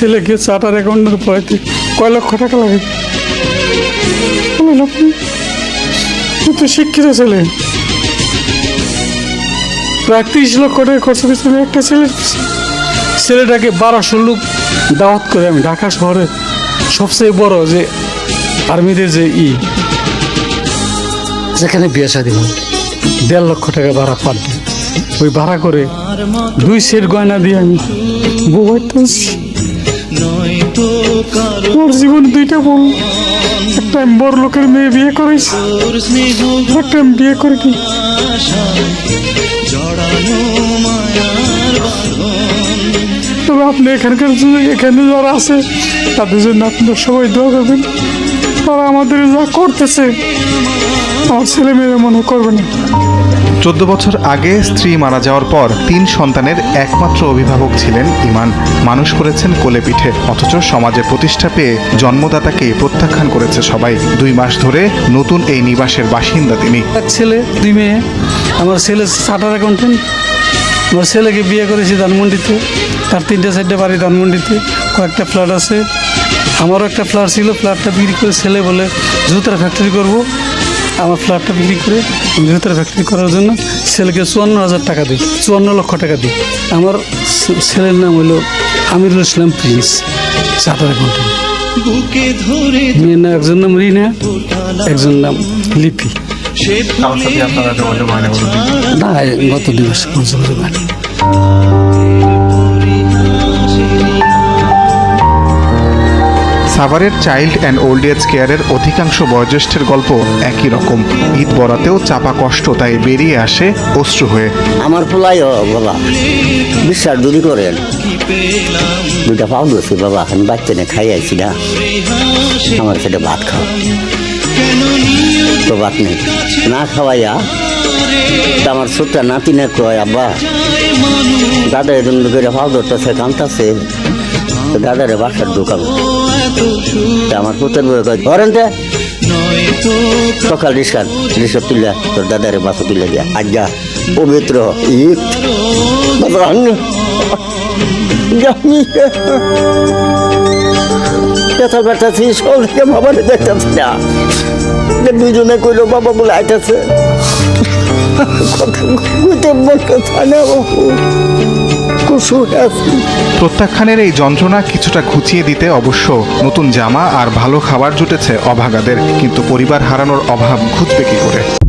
ছেলেকে চার্টার অ্যাকাউন্টের পড়াইতে কয় লক্ষ টাকা লাগে? তুই তো শিক্ষিত ছেলে। প্রায় তিরিশ লক্ষ টাকা খরচ আমি একটা ছেলে ছেলেটাকে বারোশো লোক দাওয়াত করে আমি ঢাকা শহরে সবচেয়ে বড় যে আর্মিদের যে ই, যেখানে বিয়ে শাদী হয়, দেড় লক্ষ টাকা ভাড়া পার ওই ভাড়া করে দুই সেট গয়না দিয়ে আমি বউ আমার জীবনে দুইটা বউ একটা বড় লোকের মেয়ে বিয়ে করেছি একটা বিয়ে করে কি? তবে আপনি এখানকার এখানে যারা আছে তাদের জন্য আপনারা সবাই দোয়া করবেন। তারা আমাদের যা করতেছে আমার ছেলে মেয়ে মনে করবে না। চোদ্দ বছর আগে স্ত্রী মারা যাওয়ার পর তিন সন্তানের একমাত্র অভিভাবক ছিলেন ইমান। মানুষ করেছেন কোলে পিঠে, অথচ সমাজে প্রতিষ্ঠা পেয়ে জন্মদাতাকে প্রত্যাখ্যান করেছে সবাই। দুই মাস ধরে নতুন এই নিবাসের বাসিন্দা তিনি। এক ছেলে, দুই মেয়ে। আমার ছেলে চার্টার অ্যাকাউন্টেন্ট। আমার ছেলেকে বিয়ে করেছি ধানমন্ডিতে। তার তিনটে চারটে বাড়ি ধানমন্ডিতে। কয়েকটা ফ্ল্যাট আছে। আমারও একটা ফ্ল্যাট ছিল, ফ্ল্যাটটা বিক্রি করে ছেলে বলে জুতার ফ্যাক্টরি করব। আমার ফ্ল্যাটটা বিক্রি করে জুতার ফ্যাক্টরি করার জন্য ছেলেকে চুয়ান্ন হাজার টাকা দিই চুয়ান্ন লক্ষ টাকা দিই। আমার ছেলের নাম হলো Amirul Islam Prince charter accountant মেয়ের নাম একজন নাম রিনা একজন নাম লিপি। না গত দুই মাস সাভারের চাইল্ড অ্যান্ড ওল্ড এজ কেয়ারের অধিকাংশ বয়োজ্যেষ্ঠের গল্প একই রকম। ঈদ বরাতেও চাপা কষ্ট, তাই বেরিয়ে আসে অশ্রু হয়ে। আমার পোলাই বাবা, বিশ্বাস যদি করেন, দুইটা পাও দিয়েছি, বাবা, আমি বাচ্চা নিয়ে খাই আইছি না। আমার সেটা ভাত খাও। তো ভাত নেই। না খাওয়াইয়া আমার ছোট্ট নাতিনে কয়, আব্বা দাদা এরকম করে পাও ধরতেছে কামতাছে তো দাদারে বাসার দোকান আমার পুতের ধরেন সকাল রিক্সা রিক্সা তুলে তোর দাদারে বাসা তুলে দিয়া। আজ্ঞা পবিত্র ঈদ। ব্যথা ছিল সবাইকে বাবার দেখতেছি না। দুজনে কইলো, বাবা বলে আইতেছে। থাকে না বাবু। প্রত্যাখ্যানের এই যন্ত্রণা কিছুটা ঘুচিয়ে দিতে অবশ্য নতুন জামা আর ভালো খাবার জুটেছে অভাগাদের, কিন্তু পরিবার হারানোর অভাব ঘুচবে কি করে?